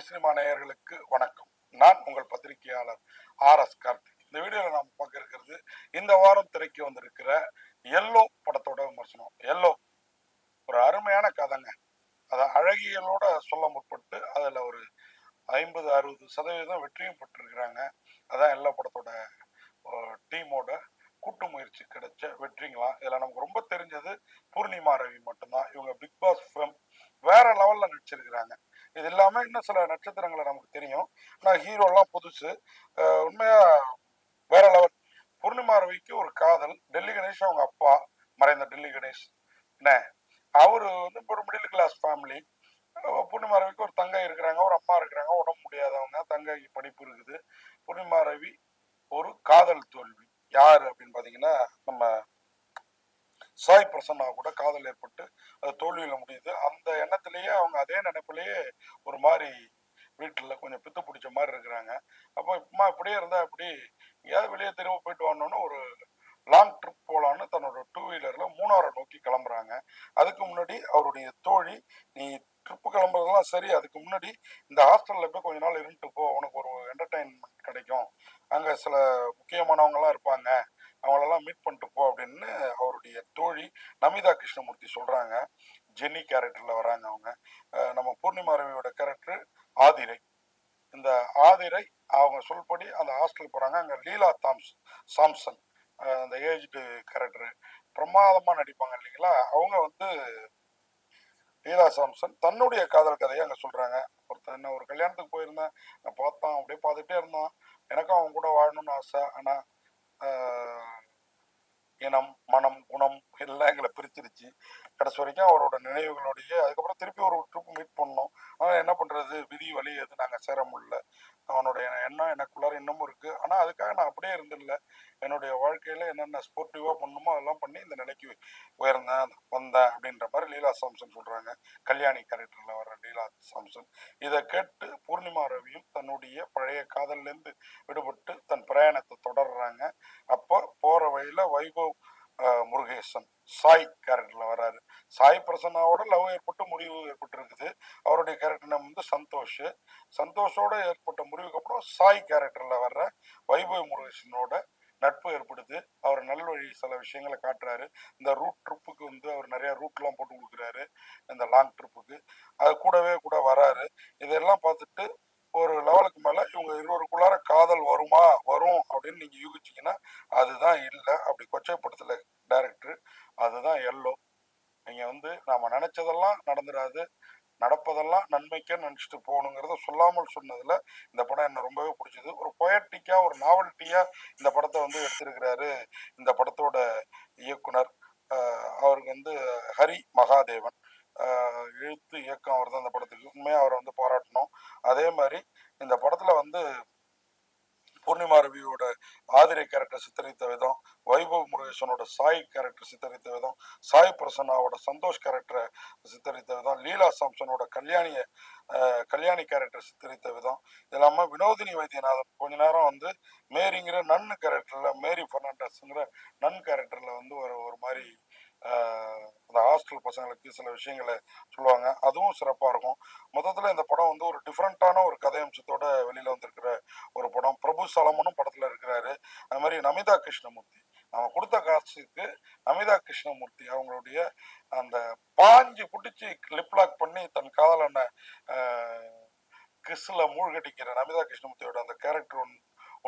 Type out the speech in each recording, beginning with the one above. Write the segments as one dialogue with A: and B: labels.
A: Tamil cinema நேயர்களுக்கு வணக்கம். நான் உங்கள் பத்திரிகையாளர் ஆர் எஸ் கார்த்திக். இந்த வீடியோவில் நாம் பார்க்க இருக்கிறது இந்த வாரம் திரைக்கு வந்திருக்கிற எல்லோ படத்தோட விமர்சனம். எல்லோ ஒரு அருமையான கதைங்க. அதை அழகியலோட சொல்ல முற்பட்டு அதில் ஒரு ஐம்பது அறுபது சதவீதம் வெற்றியும் பெற்றிருக்கிறாங்க. அதான் எல்லோ படத்தோட டீமோட கூட்டு முயற்சி கிடைச்ச வெற்றிங்களாம் இதில் நமக்கு ரொம்ப தெரிஞ்சது பூர்ணிமா ரவி மட்டும்தான். இவங்க பிக் பாஸ் ஃபிலிம் வேற லெவல்ல நடிச்சிருக்கிறாங்க. இது இல்லாமல் இன்னும் சில நட்சத்திரங்களை நமக்கு தெரியும். ஆனால் ஹீரோலாம் புதுசு. உண்மையாக உண்மையா வேற லெவல் பூர்ணிமா ரவிக்கு ஒரு காதல் டெல்லி கணேஷ் அவங்க அப்பா மறைந்த டெல்லி கணேஷ். என்ன? அவரு வந்து ஒரு மிடில் கிளாஸ் ஃபேமிலி பூர்ணிமா ரவிக்கு ஒரு தங்கை இருக்கிறாங்க ஒரு அம்மா இருக்கிறாங்க உடம்பு முடியாதவங்க தங்கைக்கு படிப்பு இருக்குது. பூர்ணிமா ரவி ஒரு காதல் தோல்வி. யார் அப்படின்னு பார்த்தீங்கன்னா நம்ம சாய் பிரசன்னா கூட காதல் ஏற்பட்டு அது தோல்வியில் முடியுது. அந்த எண்ணத்திலேயே அவங்க அதே நினைப்பிலேயே ஒரு மாதிரி வீட்டில் கொஞ்சம் பித்து பிடிச்ச மாதிரி இருக்கிறாங்க. அப்போ அம்மா இப்படியே இருந்தால் இப்படி எங்கேயாவது வெளியே திரும்ப போயிட்டு வரணும்னு ஒரு லாங் ட்ரிப் போகலான்னு தன்னோட டூ வீலரில் மூணாரை நோக்கி கிளம்புறாங்க. அதுக்கு முன்னாடி அவருடைய தோழி நீ ட்ரிப்பு கிளம்புறதெல்லாம் சரி அதுக்கு முன்னாடி இந்த ஹாஸ்டலில் போய் கொஞ்ச நாள் இருந்துட்டு போ. உனக்கு ஒரு என்டர்டைன்மெண்ட் கிடைக்கும். அங்கே சில முக்கியமானவங்கலாம் இருப்பாங்க. அவங்களெல்லாம் மீட் பண்ணிட்டு போ அப்படின்னு அவருடைய தோழி நமிதா கிருஷ்ணமூர்த்தி சொல்றாங்க. ஜென்னி கேரக்டர்ல வராங்க அவங்க. நம்ம பூர்ணிமா ரவியோட கேரக்டர் ஆதிரை. இந்த ஆதிரை அவங்க சொல்படி அந்த ஹாஸ்டல் போறாங்க. அங்க லீலா தாம்ஸ் சாம்சன் அந்த ஏஜ்டு கேரக்டர் பிரமாதமா நடிப்பாங்க இல்லைங்களா? அவங்க வந்து லீலா சாம்சன் தன்னுடைய காதல் கதையை அங்க சொல்றாங்க. ஒருத்தன் என்ன ஒரு கல்யாணத்துக்கு போயிருந்தேன். நான் பார்த்தான் அப்படியே பார்த்துட்டே இருந்தான். எனக்கும் அவங்க கூட வாழணும்னு ஆசை. ஆனா ஆஹ், இனம் மனம் குணம் எல்லாம் எங்களை பிரிச்சிருச்சு. கடைசி வரைக்கும் அவரோட நினைவுகளுடைய அதுக்கப்புறம் திருப்பி ஒரு ட்ரிப் மீட் பண்ணோம். ஆனால் என்ன பண்ணுறது விதி வழி எது நாங்கள் சேர முடியல. அவனுடைய எண்ணம் எனக்குள்ளார இன்னமும் இருக்குது ஆனால் அதுக்காக நான் அப்படியே இருந்தில்ல என்னுடைய வாழ்க்கையில் என்னென்ன ஸ்போர்ட்டிவாக பண்ணணுமோ அதெல்லாம் பண்ணி இந்த நிலைக்கு உயர்ந்தேன் வந்தேன் அப்படின்ற மாதிரி லீலா சாம்சன் சொல்கிறாங்க கல்யாணி கேரக்டரில் வர லீலா சாம்சன். இதை கேட்டு பூர்ணிமா ரவியும் தன்னுடைய பழைய காதல்லேருந்து விடுபட்டு தன் பிரயாணத்தை தொடர்றாங்க. அப்போ வழியில வைபவ் முருகேசன் சாய் கேரக்டரில் வராரு. சாய் பிரசன்னாவோட லவ் ஏற்பட்டு முடிவு ஏற்பட்டு இருக்குது அவருடைய கேரக்டர் நேம் வந்து சந்தோஷ். சந்தோஷோட ஏற்பட்ட முடிவுக்கு அப்புறம் சாய் கேரக்டரில் வர்ற வைபவ் முருகேசனோட நட்பு ஏற்படுது. அவர் நல்வழி சில விஷயங்களை காட்டுறாரு. இந்த ரூட் ட்ரிப்புக்கு வந்து அவர் நிறைய ரூட்லாம் போட்டு கொடுக்குறாரு. இந்த லாங் ட்ரிப்பு அது கூடவே கூட வராரு இதெல்லாம் பார்த்துட்டு ஒரு லெவலுக்கு மேல இவங்க இருவருக்குள்ளார காதல் வருமா வரும் அப்படின்னு நீங்க யூகிச்சீங்கன்னா அதுதான் இல்லை. அப்படி கொச்சைப்படுத்தல டைரக்டர் அதுதான் எல்லோ. நீங்க வந்து நாம நினைச்சதெல்லாம் நடந்துடாது நடப்பதெல்லாம் நன்மைக்கே நினைச்சிட்டு போகணுங்கிறத சொல்லாமல் சொன்னதுல இந்த படம் என்ன ரொம்பவே பிடிச்சது. ஒரு பொயட்டிக்கா ஒரு நாவல்ட்டியா இந்த படத்தை வந்து எடுத்திருக்கிறாரு இந்த படத்தோட இயக்குனர். அவருக்கு வந்து ஹரி மகாதேவன். எழுத்து இயக்கம் அவர் தான் இந்த படத்துக்கு. உண்மையாக அவரை வந்து பாராட்டணும். அதே மாதிரி இந்த படத்துல வந்து பூர்ணிமா ரவியோட ஆதிரை கேரக்டர் சித்தரித்த விதம் வைபவ் முருகேசனோட சாய் கேரக்டர் சித்தரித்த விதம் சாய் பிரசன்னாவோட சந்தோஷ் கேரக்டரை சித்தரித்த விதம் லீலா சாம்சனோட கல்யாணிய கல்யாணி கேரக்டர் சித்தரித்த விதம். இது வினோதினி வைத்தியநாதன் கொஞ்ச நேரம் வந்து மேரிங்கிற நன் கேரக்டரில் மேரி ஃபெர்னாண்டஸ்ங்கிற நன் கேரக்டரில் வந்து ஒரு ஒரு மாதிரி ஹாஸ்டல் பசங்களுக்கு சில விஷயங்களை சொல்லுவாங்க. அதுவும் சிறப்பாக இருக்கும். மொத்தத்தில் இந்த படம் வந்து ஒரு டிஃப்ரெண்ட்டான ஒரு கதையம்சத்தோட வெளியில் வந்திருக்கிற ஒரு படம். பிரபு சலமனும் படத்தில் இருக்கிறாரு. அது மாதிரி நமிதா கிருஷ்ணமூர்த்தி. நம்ம கொடுத்த காசுக்கு நமிதா கிருஷ்ணமூர்த்தி அவங்களுடைய அந்த பாஞ்சு பிடிச்சி லிப்லாக் பண்ணி தன் காதலனை கிறிஸ்ல மூழ்கடிக்கிற நமிதா கிருஷ்ணமூர்த்தியோட அந்த கேரக்டர் ஒன்று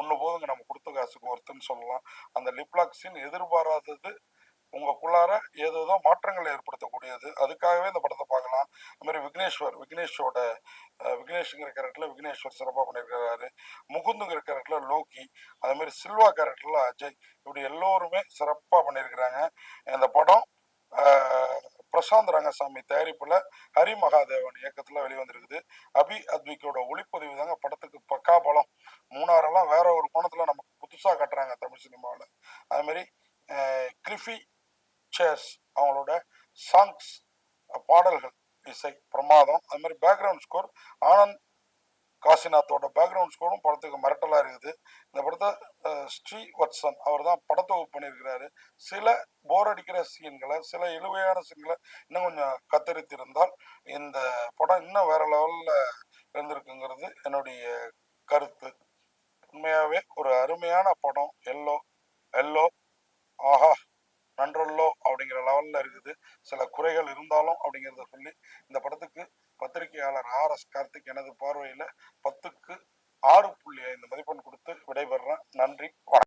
A: ஒன்று போதுங்க. நம்ம கொடுத்த காசுக்கு ஒருத்தன்னு சொல்லலாம். அந்த லிப்லாக் சீன் எதிர்பாராதது உங்களுக்குள்ளார ஏதேதோ மாற்றங்களை ஏற்படுத்தக்கூடியது. அதுக்காகவே இந்த படத்தை பார்க்கலாம். அது மாதிரி விக்னேஸ்வர் விக்னேஷோட விக்னேஷுங்கிற விக்னேஷ்ங்கிற விக்னேஸ்வர் சிறப்பாக பண்ணியிருக்கிறாரு. முகுந்துங்கிற கேரக்டரில் லோகி அதுமாரி சில்வா கேரக்டரில் அஜய் இப்படி எல்லோருமே சிறப்பாக பண்ணியிருக்கிறாங்க. இந்த படம் பிரசாந்த் ரங்கசாமி தயாரிப்பில் ஹரி மகாதேவன் இயக்கத்தில் வெளிவந்திருக்குது. அபி அத்விக்கோட ஒளிப்பதிவு தாங்க படத்துக்கு பக்கா பலம். மூணாரெல்லாம் வேற ஒரு கோணத்தில் நமக்கு புதுசாக கட்டுறாங்க தமிழ் சினிமாவில். அதுமாரி கிரிஃபி பிக்சர்ஸ் அவங்களோட சாங்ஸ் பாடல்கள் இசை பிரமாதம் அது மாதிரி பேக்ரவுண்ட் ஸ்கோர் ஆனந்த் காசிநாத்தோட பேக்ரவுண்ட் ஸ்கோரும் படத்துக்கு மிரட்டலாக இருக்குது. இந்த படத்தை ஸ்ரீ வத்சன் அவர் தான் படத்தொகுப்பு பண்ணியிருக்கிறாரு. சில போர் அடிக்கிற சீன்களை சில இழுவையான சீன்களை இன்னும் கொஞ்சம் கத்தரித்திருந்தால் இந்த படம் இன்னும் வேற லெவலில் இருந்திருக்குங்கிறது என்னுடைய கருத்து. உண்மையாகவே ஒரு அருமையான படம். எல்லோ எல்லோ ஆஹா! நன்றல்லோ அப்படிங்கிற லெவலில் இருக்குது. சில குறைகள் இருந்தாலும் அப்படிங்கிறத சொல்லி இந்த படத்துக்கு பத்திரிகையாளர் ஆர் எஸ் கார்த்திக் எனது பார்வையில் பத்துக்கு ஆறு புள்ளி ஐந்து மதிப்பெண் கொடுத்து விடைபெறுறேன். நன்றி வணக்கம்.